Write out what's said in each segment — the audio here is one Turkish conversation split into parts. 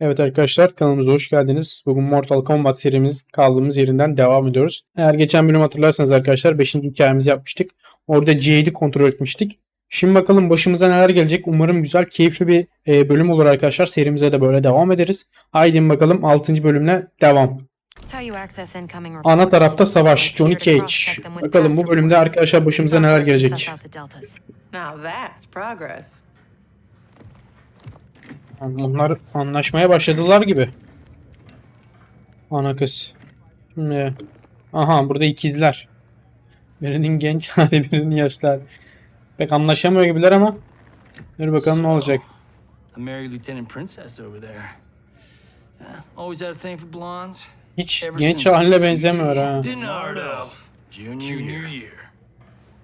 Evet arkadaşlar kanalımıza hoş geldiniz. Bugün Mortal Kombat serimiz kaldığımız yerinden devam ediyoruz. Eğer geçen bölüm hatırlarsanız arkadaşlar 5. hikayemizi yapmıştık. Orada Jade'i kontrol etmiştik. Şimdi bakalım başımıza neler gelecek. Umarım güzel, keyifli bir e, bölüm olur arkadaşlar. Serimize de böyle devam ederiz. Haydi bakalım 6. bölümle devam. Ana tarafta savaş. Johnny Cage. Bakalım bu bölümde arkadaşlar başımıza neler gelecek. Now that's progress. Bunlar anlaşmaya başladılar gibi. Ana kız. Şimdi, aha burada ikizler. Birinin genç hali birinin yaşlı hali. Pek anlaşamıyor gibiler ama. Dur bakalım ne olacak. Hiç genç haline benzemiyor ha. Junior, year.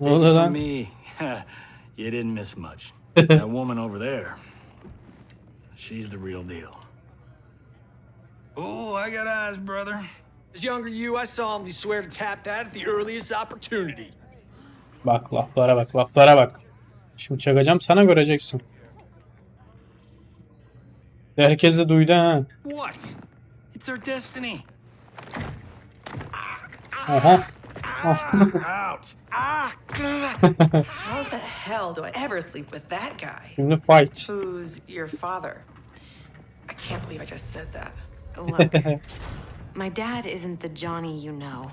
Ne oldu lan? me, you didn't miss much. that woman over there, she's the real deal. Oh, I got eyes, brother. As younger you, I solemnly swear to tap that at the earliest opportunity. Bak laflara bak laflara bak. Şimdi çakacağım sana göreceksin. Herkes de duydu ha. What? It's our destiny. Aha. Out. Ah! How the hell do I ever sleep with that guy? In the fight. Who's your father? I can't believe I just said that. Look, my dad isn't the Johnny you know.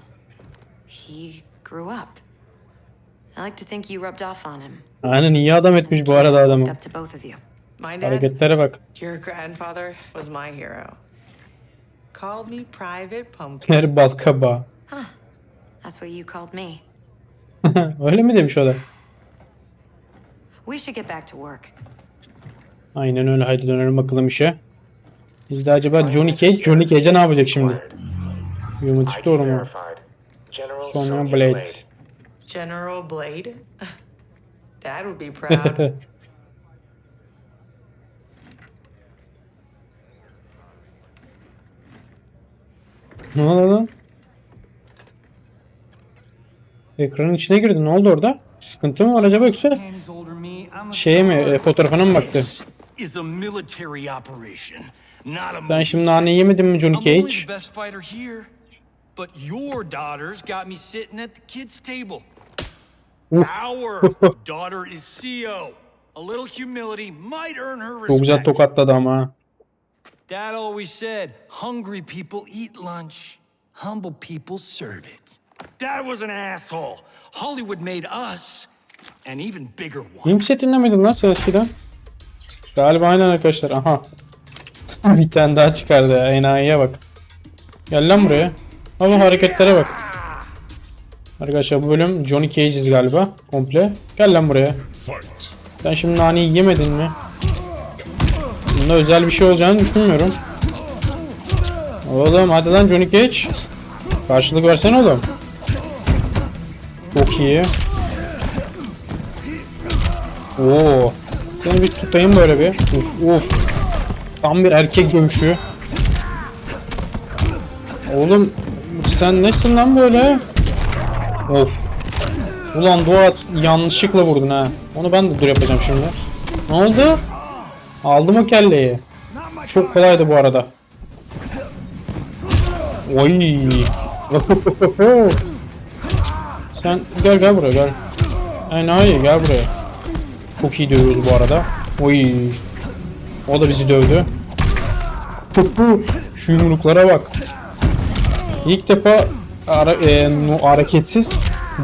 He grew up. I like to think you rubbed off on him. Aynen iyi adam As a etmiş bu kid, arada adamı. up to both of you. My dad, Hareketlere bak. your grandfather, was my hero. Called me Private Pumpkin. Her bal kabağı. That's what you called me. Öyle mi demiş o da? We should get back to work. Aynen öyle. Haydi dönelim bakalım işe. Biz de acaba Johnny Cage, Johnny Cage'e ne yapacak şimdi? Yumurcuk doğru mu? Blade. Blade. General Blade. Dad would be proud. ne oldu lan? Ekranın içine girdi. Ne oldu orada? Sıkıntı mı var acaba yoksa? Şeye mi? e, fotoğrafına mı baktı? Sen şimdi nane yemedin mi Johnny Cage? but your daughters got me sitting at the kids' table. Our daughter is CEO. A little humility might earn her Çok güzel respect. tokatladı ama. Dad always said, hungry people eat lunch, humble people serve it. Dad was an asshole. Hollywood made us an even bigger one. Film setinde miydin lan sen eskiden? Galiba aynen arkadaşlar. Aha. Bir tane daha çıkardı ya. Enayiye bak. Gel lan buraya. Ama hareketlere bak. Arkadaşlar bu bölüm Johnny Cage'iz galiba. Komple. Gel lan buraya. Sen şimdi naneyi yemedin mi? Bunda özel bir şey olacağını düşünmüyorum. Oğlum hadi lan Johnny Cage. Karşılık versene oğlum. İyi. Oo. Seni bir tutayım böyle bir. Uf uf. Tam bir erkek dövüşü. Oğlum sen nesin lan böyle? Of. Ulan Doğa yanlışlıkla vurdun ha. Onu ben de dur yapacağım şimdi. Ne oldu? Aldım o kelleyi. Çok kolaydı bu arada. Oy. Sen gel gel buraya gel. Aynen hayır gel buraya. Çok iyi dövüyoruz bu arada. Oy. O da bizi dövdü. Şu yumruklara bak. İlk defa ara, e, hareketsiz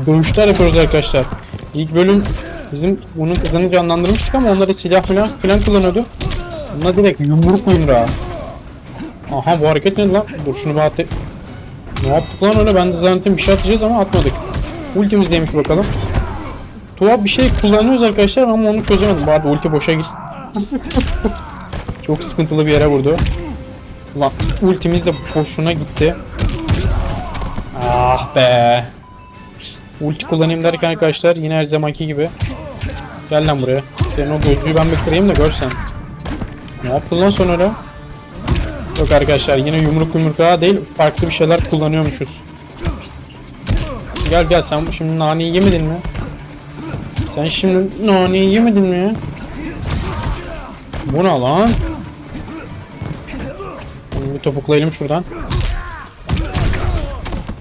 dövüşler yapıyoruz arkadaşlar. İlk bölüm bizim bunun kızını canlandırmıştık ama onları silah falan, falan kullanıyordu. Bunlar direkt yumruk yumruğa. Aha bu hareket ne lan? Dur şunu bir at. Ne yaptık lan öyle? Ben de zannettim bir şey atacağız ama atmadık. Ultimizdeymiş bakalım. Tuhaf bir şey kullanıyoruz arkadaşlar ama onu çözemedim. Arada ulti boşa git. Çok sıkıntılı bir yere vurdu. Ulan ultimiz de boşuna gitti. Ah be. Ulti kullanayım derken arkadaşlar yine her zamanki gibi. Gel lan buraya. Senin o gözlüğü ben bir kırayım da görsen. Ne yaptın lan sonra? Yok arkadaşlar yine yumruk daha değil farklı bir şeyler kullanıyormuşuz. Gel gel sen şimdi naneyi yemedin mi? Sen şimdi naneyi yemedin mi? Bu ne lan? bir topuklayalım şuradan.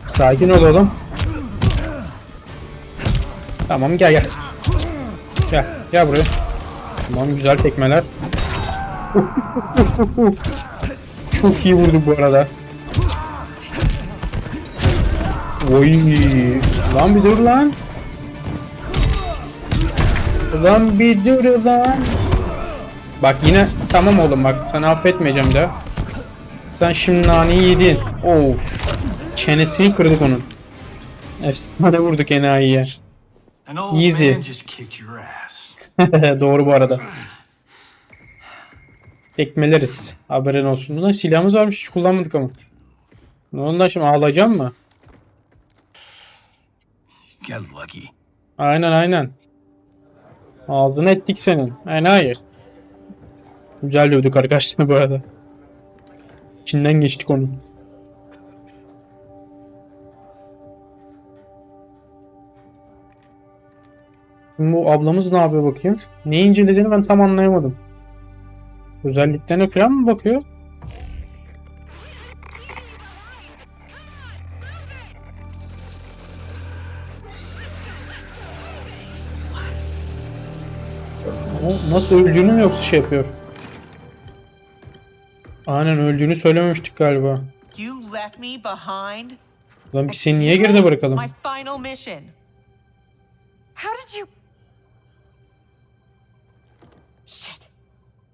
Sakin ol oğlum. Tamam gel gel. Gel gel buraya. Tamam güzel tekmeler. Çok iyi vurdu bu arada. Oy. Lan bir dur lan. Lan bir dur lan. Bak yine tamam oğlum bak sana affetmeyeceğim de. Sen şimdi naneyi yedin. Of. Çenesini kırdık onun. Efsane vurduk enayiye. Easy. Doğru bu arada. Tekmeleriz. Haberin olsun. Ulan silahımız varmış hiç kullanmadık ama. Lan şimdi ağlayacağım mı? Get lucky. Aynen aynen. Ağzını ettik senin. Enayi. Güzel dövdük arkadaşlar bu arada. İçinden geçtik onun. Şimdi Bu ablamız ne yapıyor bakayım? Ne incelediğini ben tam anlayamadım. Özelliklerine falan mı bakıyor? O nasıl öldüğünü mü yoksa şey yapıyor? Aynen öldüğünü söylememiştik galiba. You left me behind? Lan biz seni niye geride bırakalım? My final mission. How did you? Shit.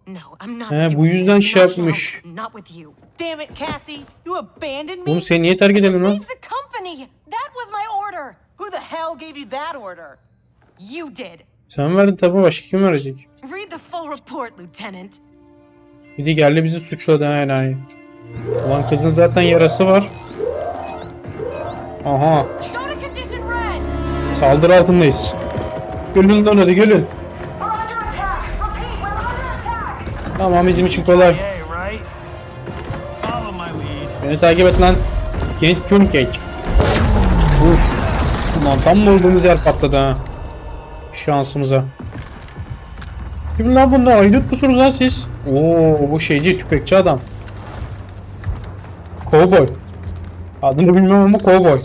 No, I'm not. He, bu yüzden şey yapmış. Not with you. Damn it, Cassie. You abandoned me? Oğlum seni niye terk edelim lan? That was my order. Who the hell gave you that order? You did. Sen verdin tabi başka kim verecek? Read the full report, Lieutenant. Bir de geldi bizi suçladı ha enayi. Ulan kızın zaten yarası var. Aha Go to condition red. saldırı altındayız. Gelin lan hadi gelin. Tamam bizim için kolay. Beni takip et lan. Genç Johnny Cage. Uf. Ulan tam da olduğumuz yer patladı ha. Şansımıza. Kim lan bunlar? Aydut musunuz lan siz? Oo bu şeyci tüfekçi adam. Cowboy. Adını bilmem ama cowboy.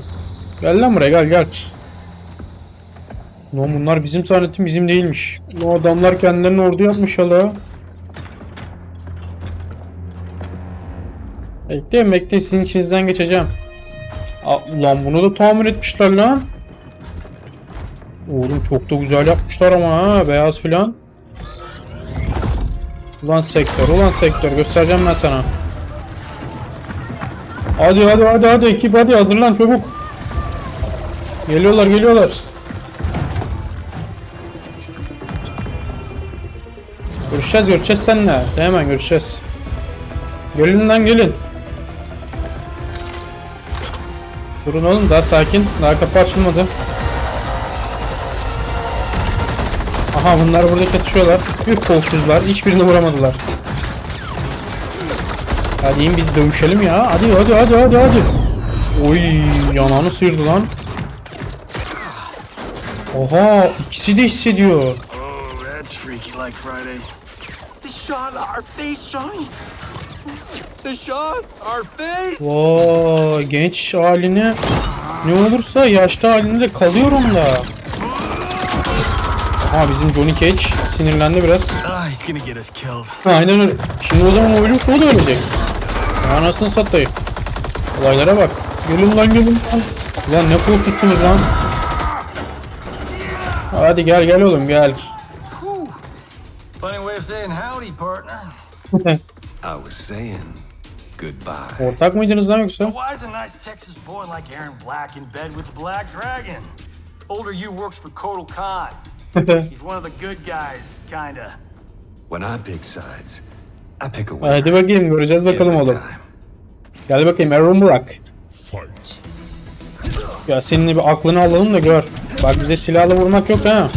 Gel lan buraya gel gel. Lan bunlar bizim zannettim bizim değilmiş. Bu adamlar kendilerini ordu yapmış hala. Bekleyin bekleyin sizin içinizden geçeceğim. Aa, ulan bunu da tamir etmişler lan. Oğlum çok da güzel yapmışlar ama ha beyaz filan. Ulan sektör ulan sektör göstereceğim ben sana. Hadi hadi hadi hadi ekip hadi hazırlan çabuk. Geliyorlar geliyorlar. Görüşeceğiz görüşeceğiz seninle. Hemen görüşeceğiz. Gelin lan gelin. Durun oğlum daha sakin. Daha kapı açılmadı. Aha bunlar burada çatışıyorlar. Bir kolsuzlar. Hiçbirini vuramadılar. Hadi in biz dövüşelim ya. Hadi hadi hadi hadi hadi. Oy yanağını sıyırdı lan. Oha ikisi de hissediyor. Oh, that's freaky like Friday. They shot our face, Johnny. They shot our face. Vay genç haline ne olursa yaşlı haline de kalıyorum da. Ha bizim Johnny Cage sinirlendi biraz. Ah, he's gonna get us killed. Aynen öyle. Şimdi o zaman o ölürse o da ölecek. Anasını satayım. Olaylara bak. Gelin lan gelin lan. Lan ne korkusunuz lan. Hadi gel gel oğlum gel. Ortak mıydınız lan yoksa? Why is a nice Texas boy like Aaron Black in bed with the Black Dragon? Older you works for Kotal Khan. He's one of the good guys, kinda. When I pick sides, I pick a winner. Hadi bakayım göreceğiz bakalım oğlum. Gel bakayım Aaron Burak. Ya seninle bir aklını alalım da gör. Bak bize silahla vurmak yok ha.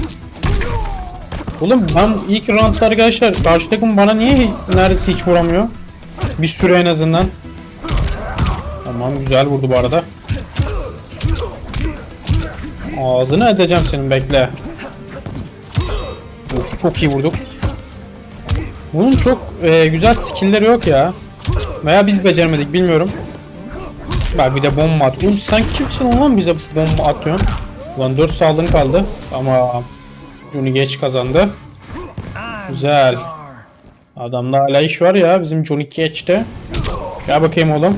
Oğlum ben ilk roundda arkadaşlar karşı takım bana niye neredeyse hiç vuramıyor? Bir süre en azından. Tamam güzel vurdu bu arada. Ağzını edeceğim senin bekle. Of çok iyi vurduk. Bunun çok e, güzel skill'leri yok ya. Veya biz beceremedik bilmiyorum. Bak bir de bomba at. Oğlum sen kimsin lan bize bomba atıyorsun? Ulan 4 saldırın kaldı. Ama Johnny geç kazandı. Güzel. Adamda hala iş var ya bizim Johnny Cage'de. Gel bakayım oğlum.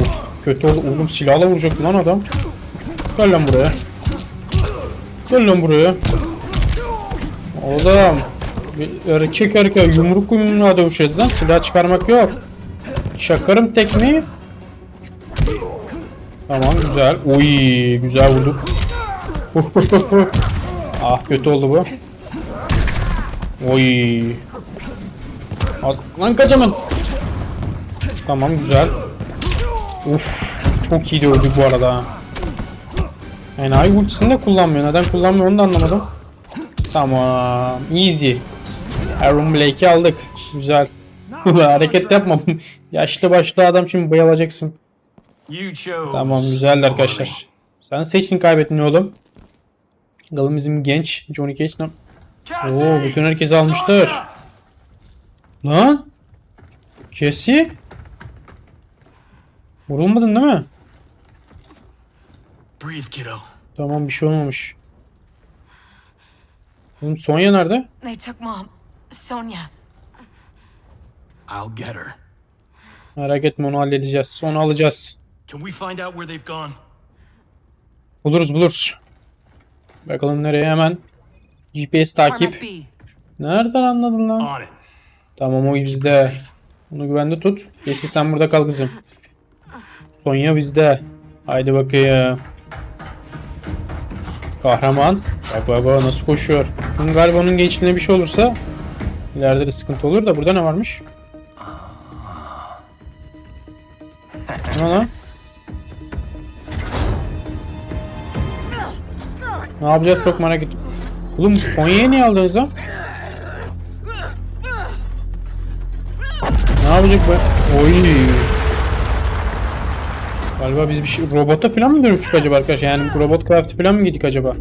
Of, kötü oldu. Oğlum silahla vuracak lan adam. Gel lan buraya. Gel lan buraya. Oğlum. Erkek erkek yumruk yumruğa dövüşeceğiz lan. Silah çıkarmak yok. Çakarım tekmeyi. Tamam güzel. Oy güzel vurduk. ah kötü oldu bu. Oy. At, lan kaçamın. Tamam güzel. Uf çok iyi de öldük bu arada. Ay ultisini de kullanmıyor. Neden kullanmıyor onu da anlamadım. Tamam. Easy. Aaron Blake'i aldık. Güzel. Hareket yapma. Yaşlı başlı adam şimdi bayılacaksın. Tamam güzel arkadaşlar. Sen seçtin kaybettin oğlum. Bakalım bizim genç Johnny Cage? Oo bütün herkes almışlar. Lan. Kesi. Vurulmadın değil mi? Tamam bir şey olmamış. Oğlum Sonya nerede? They took mom. Sonia. I'll get her. Merak etme onu halledeceğiz. Onu alacağız. Can we find out where they've gone? Buluruz buluruz. Bakalım nereye hemen. GPS takip. Nereden anladın lan? Tamam o bizde. Onu güvende tut. Jesse sen burada kal kızım. Sonya bizde. Haydi bakayım. Kahraman. Bak bak bak nasıl koşuyor. Şunun galiba onun gençliğine bir şey olursa ileride de sıkıntı olur da burada ne varmış? Ne lan? Ne yapacağız çok merak ettim. Oğlum Sonya'yı niye aldınız lan? Ne yapacak bu? Oy. Galiba biz bir şey robota falan mı dönüştük acaba arkadaşlar? Yani robot kıyafeti falan mı giydik acaba?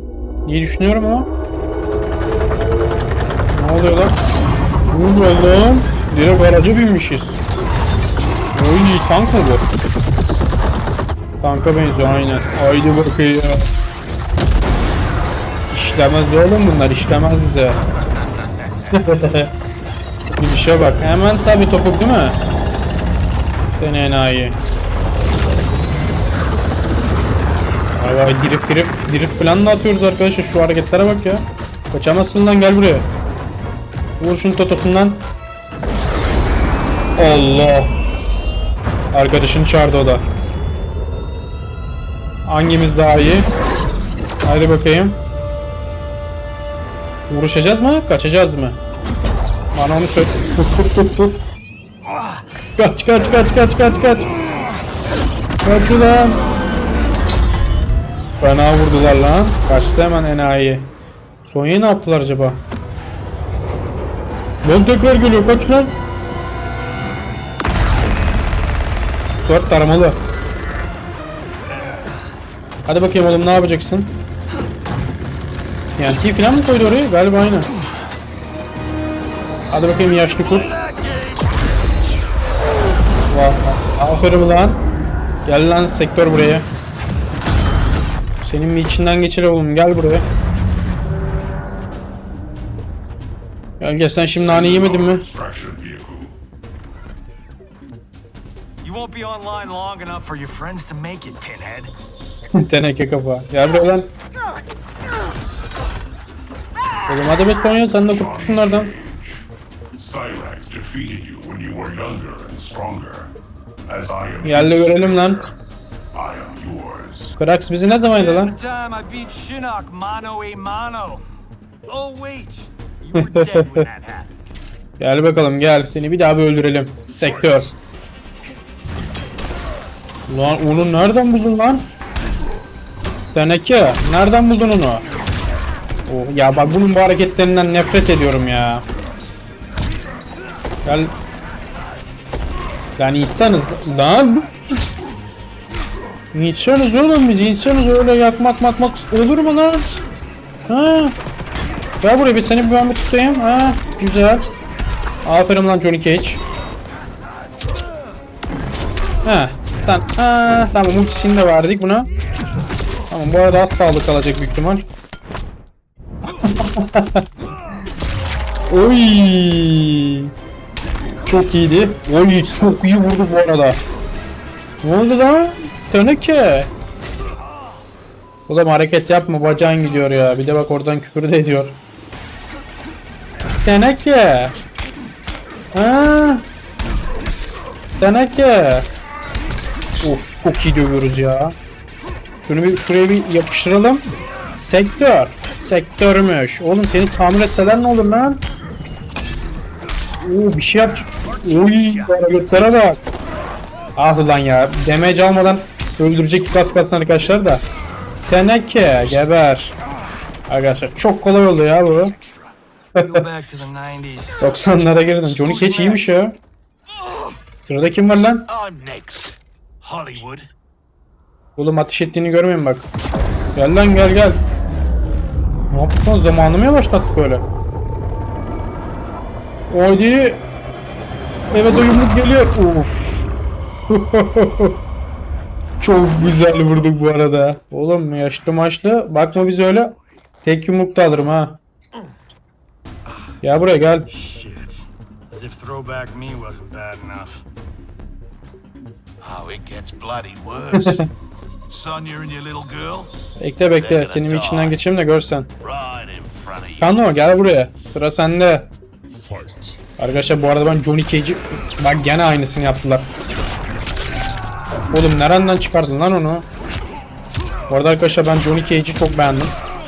diye düşünüyorum ama. Ne oluyor lan? Ne oluyor? Direkt araca binmişiz. Oy tank mı bu? Tanka benziyor aynen. Haydi bakayım. İşlemez oğlum bunlar işlemez bize. Bir şey bak. Hemen tabi topuk değil mi? Seni enayi. Vay drift drift drift falan da atıyoruz arkadaşlar. Şu hareketlere bak ya. Kaçamazsın lan gel buraya. Vur şunu totosundan. Allah. Arkadaşını çağırdı o da. Hangimiz daha iyi? Hadi bakayım. Vuruşacağız mı? Kaçacağız mı? Bana onu söyle. Kaç kaç kaç kaç kaç kaç. Kaç ulan. Fena vurdular lan. Kaçtı hemen enayi. Sonya'yı ne yaptılar acaba? Lan tekrar geliyor kaç lan. Sefer taramalı. Hadi bakayım oğlum ne yapacaksın? Yani T falan mı koydu oraya? Galiba aynı. Hadi bakayım yaşlı kurt. Vah, aferin lan. Gel lan sektör buraya. Senin bir içinden geçir oğlum gel buraya. Gel gel sen şimdi nane yemedin mi? You won't be online long enough for your friends to make it, Tinhead. Teneke kafa. Gel buraya lan. Oğlum hadi be Konya sen de kurtul şunlardan. Cyrax defeated you when you were younger and stronger. As I am Gel de görelim lan. I am. Krax bizi ne zaman yedi lan? Oh. Gel bakalım gel seni bir daha bir öldürelim. Sektör. Lan onu nereden buldun lan? Teneke nereden buldun onu? Oh, ya bak bunun bu hareketlerinden nefret ediyorum ya. Gel. Lan insanız lan. İnsanız oğlum biz insanız öyle yakmak matmak olur mu lan? Ha? Gel buraya bir seni bir ben tutayım. Ha? Güzel. Aferin lan Johnny Cage. Heh sen ha tamam ultisini de verdik buna. Tamam bu arada az sağlık kalacak büyük ihtimal. Oy. Çok iyiydi. Oy çok iyi vurdu bu arada. Ne oldu lan? Teneke. Oğlum hareket yapma bacağın gidiyor ya. Bir de bak oradan küfür de ediyor. Teneke. Ha. Teneke. Of çok iyi dövüyoruz ya. Şunu bir şuraya bir yapıştıralım. Sektör. Sektörmüş. Oğlum seni tamir etseler ne olur lan? Oo bir şey yap. Oy hareketlere bak. Ah ulan ya. Damage almadan öldürecek kas kalsın arkadaşlar da. Teneke geber. Arkadaşlar çok kolay oldu ya bu. Go back to the 90s. 90'lara girdim. Johnny Cage iyiymiş ya. Sırada kim var lan? Hollywood. Oğlum ateş ettiğini görmeyin bak. Gel lan gel gel. Ne yaptık lan zamanı mı yavaşlattık öyle? Haydi. Evet o yumruk geliyor. Uf. Çok güzel vurduk bu arada. Oğlum yaşlı maçlı. Bakma biz öyle. Tek yumruk da alırım ha. Ya buraya gel. As if throwback me wasn't bad enough. Oh, it gets bloody worse. Sonia and your little girl, Bekle bekle. Senin bir içinden geçeyim de görsen. Kano gel buraya. Sıra sende. Fight. Arkadaşlar bu arada ben Johnny Cage'i bak gene aynısını yaptılar. Oğlum nereden çıkardın lan onu? Bu arada arkadaşlar ben Johnny Cage'i çok beğendim.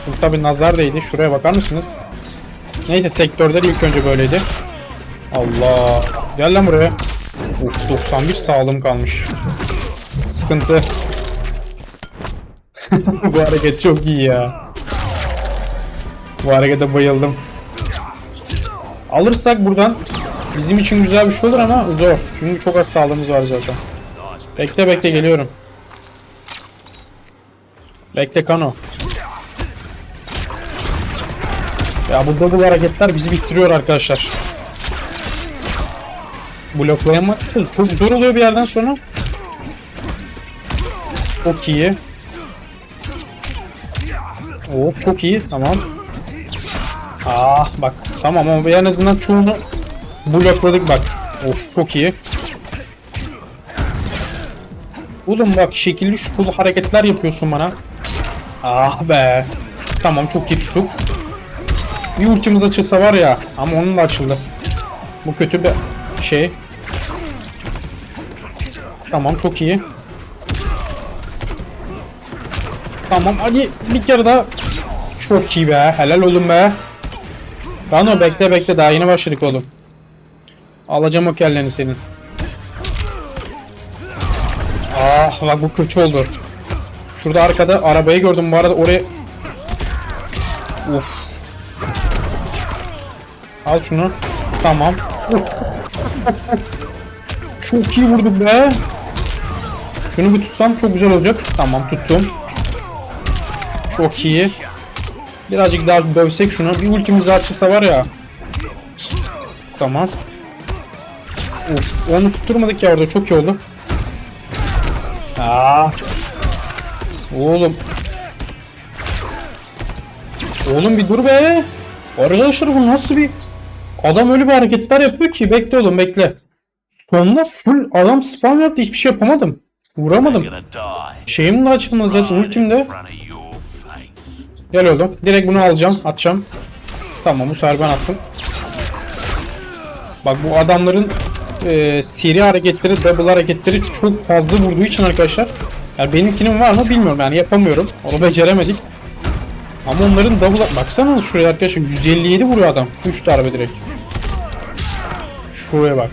Bu tabi nazar değdi. Şuraya bakar mısınız? Neyse sektörde de ilk önce böyleydi. Allah. Gel lan buraya. Of 91 sağlığım kalmış. Sıkıntı. bu hareket çok iyi ya. Bu harekete bayıldım. Alırsak buradan bizim için güzel bir şey olur ama zor. Çünkü çok az sağlığımız var zaten. Bekle bekle geliyorum. Bekle Kano. Ya bu double hareketler bizi bitiriyor arkadaşlar. Bloklayamak çok zor oluyor bir yerden sonra. Çok iyi. Of çok iyi tamam. Ah bak tamam ama en azından çoğunu blokladık bak. Of çok iyi. Oğlum bak şekilli şukulu hareketler yapıyorsun bana. Ah be. Tamam çok iyi tuttuk. Bir ultimiz açılsa var ya ama onun da açıldı. Bu kötü bir şey. Tamam çok iyi. Tamam hadi bir kere daha. Çok iyi be. Helal oğlum be. Rano bekle bekle daha yeni başladık oğlum. Alacağım o kelleni senin. Ah bak bu kötü oldu. Şurada arkada arabayı gördüm bu arada oraya... Uf. Al şunu. Tamam. Çok iyi vurdum be. Şunu bir tutsam çok güzel olacak. Tamam tuttum. Çok iyi. Birazcık daha dövsek şunu. Bir ultimiz açılsa var ya. Tamam. Uf, onu tutturmadık ya orada çok iyi oldu. Aa. Oğlum. Oğlum bir dur be. Arkadaşlar bu nasıl bir adam öyle bir hareketler yapıyor ki bekle oğlum bekle. Sonunda full adam spam yaptı hiçbir şey yapamadım. Vuramadım. Şeyim de açılmaz zaten ultim de. Gel oğlum. Direkt bunu alacağım. Atacağım. Tamam bu sefer ben attım. Bak bu adamların e, seri hareketleri, double hareketleri çok fazla vurduğu için arkadaşlar. Yani benimkinin var mı bilmiyorum yani yapamıyorum. Onu beceremedik. Ama onların double... Baksana şuraya arkadaşlar 157 vuruyor adam. 3 darbe direkt. Şuraya bak.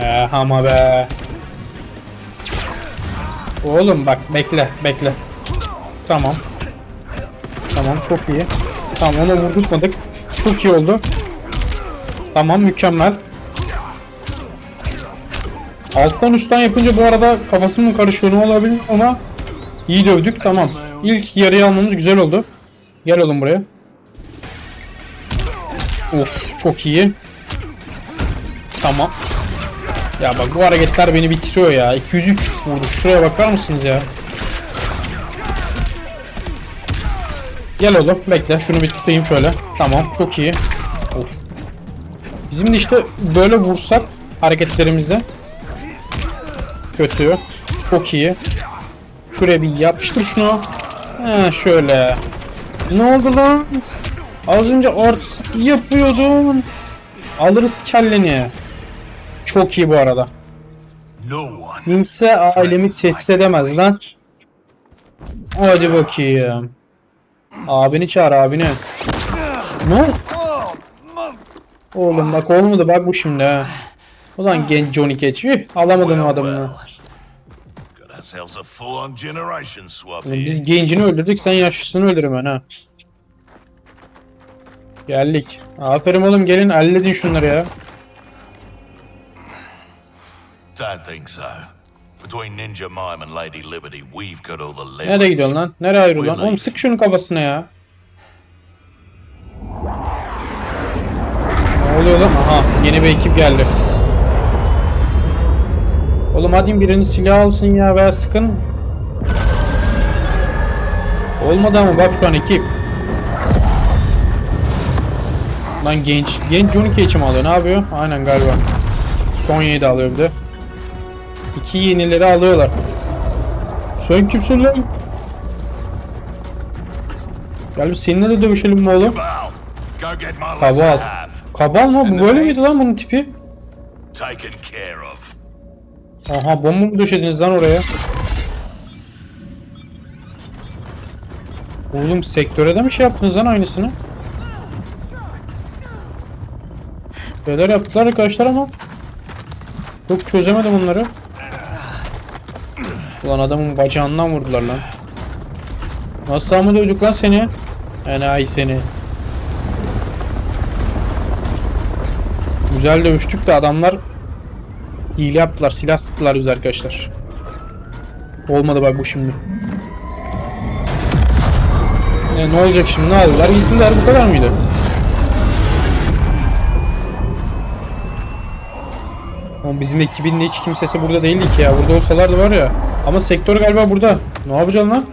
Eh ama be. Oğlum bak bekle bekle. Tamam. Tamam çok iyi. Tamam onu vurdurtmadık. Çok iyi oldu. Tamam mükemmel. Alttan üstten yapınca bu arada kafası mı karışıyor ne olabilir ona iyi dövdük tamam. İlk yarıyı almamız güzel oldu. Gel oğlum buraya. Of çok iyi. Tamam. Ya bak bu hareketler beni bitiriyor ya. 203 vurdu. Şuraya bakar mısınız ya? Gel oğlum bekle. Şunu bir tutayım şöyle. Tamam çok iyi. Of. De işte böyle vursak hareketlerimizde kötü. Çok iyi. Şuraya bir yapıştır şunu. He şöyle. Ne oldu lan? Az önce artist yapıyordun. Alırız kelleni. Çok iyi bu arada. Kimse ailemi tehdit edemez lan. Hadi bakayım. Abini çağır abini. Ne? Oğlum bak olmadı bak bu şimdi ha. Ulan genç Johnny Cage. Üh, alamadım adamını. Biz gencini öldürdük sen yaşlısını öldür hemen ha. Geldik. Aferin oğlum gelin halledin şunları ya. Don't think so. Between Ninja Mime and Lady Liberty, we've got all the leverage. Nereye gidiyorsun lan? Nereye ayrılıyorsun? Oğlum sık şunun kafasına ya. Ne oluyor lan? Aha yeni bir ekip geldi. Oğlum hadi birini silah alsın ya veya sıkın. Olmadı ama bak şu an ekip. Lan genç. Genç Johnny Cage mi alıyor? Ne yapıyor? Aynen galiba. Sonya'yı da alıyor bir de. İki yenileri alıyorlar. Sen kimsin lan? Gel bir seninle de dövüşelim mi oğlum? Get my Kabal. mı? Bu böyle miydi lan bunun tipi? Aha bomba mı döşediniz lan oraya? Oğlum sektöre de mi şey yaptınız lan aynısını? Neler yaptılar arkadaşlar ama Çok çözemedim onları Ulan adamın bacağından vurdular lan Nasıl mı dövdük lan seni? Enayi seni Güzel dövüştük de adamlar Hile yaptılar, silah sıktılar biz arkadaşlar. Olmadı bak bu şimdi. E, ne olacak şimdi? Ne aldılar? Gittiler bu kadar mıydı? Ama bizim ekibin hiç kimsesi burada değildi ki ya. Burada olsalardı var ya. Ama sektör galiba burada. Ne yapacaksın lan?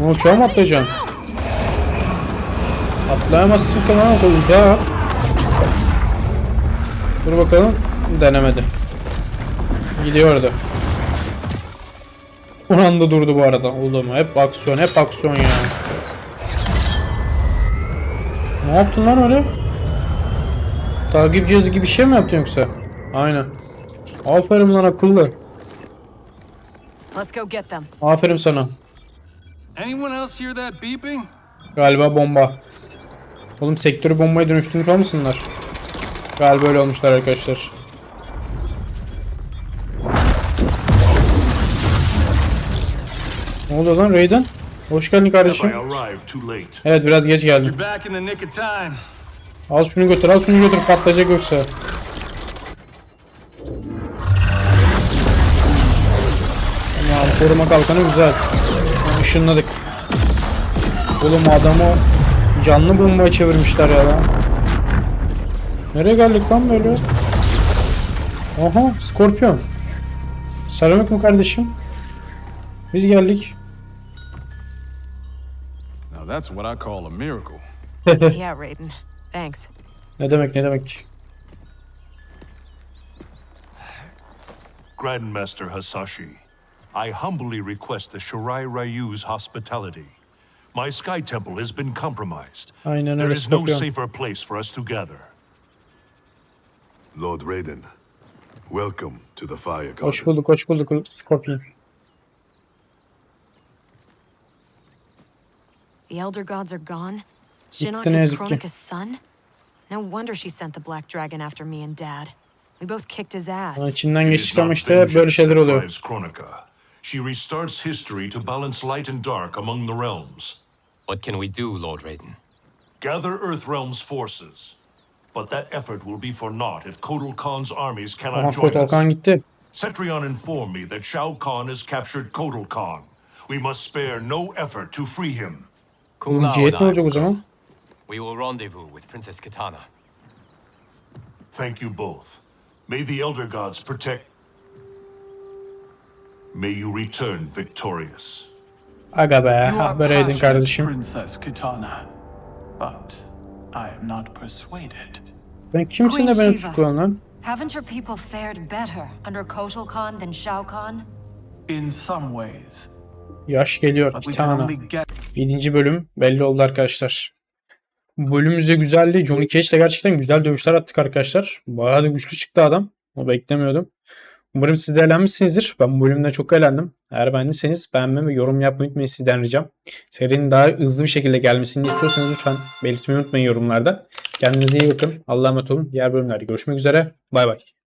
Ne uçağa mı atlayacaksın? Atlayamazsın ki lan. Uzak. Dur bakalım. Denemedi. Gidiyordu. Son anda durdu bu arada. Oğlum hep aksiyon hep aksiyon ya. Ne yaptın lan öyle? Takip cihazı gibi bir şey mi yaptın yoksa? Aynen. Aferin lan akıllı. Let's go get them. Aferin sana. Anyone else hear that beeping? Galiba bomba. Oğlum sektörü bombaya dönüştürmüş olmasınlar? Galiba öyle olmuşlar arkadaşlar. Ne oluyor lan Raiden? Hoş geldin kardeşim. Evet biraz geç time. Al şunu götür al şunu götür patlayacak yoksa. Tamam koruma kalkanı güzel. Işınladık. Oğlum adamı canlı bombaya çevirmişler ya lan. Nereye geldik lan böyle? Aha Scorpion. Selamünaleyküm kardeşim. Biz geldik. Now that's what I call a miracle. yeah, Raiden. Thanks. Ne demek ne demek. Grandmaster Hasashi, I humbly request the Shirai Ryu's hospitality. My Sky Temple has been compromised. Aynen There is no safer place for us to gather. Lord Raiden, welcome to the Fire Garden. Hoş bulduk hoş bulduk Scorpion. The Elder Gods are gone? Shinnok is. Kronika's son? No wonder she sent the Black Dragon after me and Dad. We both kicked his ass. Ama içinden It is geçtik ama not işte böyle vengeance şeyler oluyor. Kronika. She restarts history to balance light and dark among the realms. What can we do, Lord Raiden? Gather Earthrealm's forces. But that effort will be for naught if Kotal Khan's armies Aha cannot join Kotal us. Khan gitti. Cetrion informed me that Shao Kahn has captured Kotal Khan. We must spare no effort to free him. Kung Oğlum Lao cihet and ne I olacak o will go. zaman? We will rendezvous with Princess Katana. Thank you both. May the Elder Gods protect. May you return victorious. Aga be You are haber edin passionate, kardeşim. Princess Kitana, but I am not persuaded. Ben kimsin de Queen beni Shiva. tutuyorsun lan? Haven't your people fared better under Kotal Khan than Shao Kahn? In some ways, Yaş geliyor but we can Kitana. only get 7. bölüm belli oldu arkadaşlar. Bu bölümümüzde güzeldi. Johnny Cage ile gerçekten güzel dövüşler attık arkadaşlar. Bayağı da güçlü çıktı adam. Onu beklemiyordum. Umarım siz de eğlenmişsinizdir. Ben bu bölümde çok eğlendim. Eğer beğendiyseniz beğenme ve yorum yapmayı unutmayın sizden ricam. Serinin daha hızlı bir şekilde gelmesini istiyorsanız lütfen belirtmeyi unutmayın yorumlarda. Kendinize iyi bakın. Allah'a emanet olun. Diğer bölümlerde görüşmek üzere. Bay bay.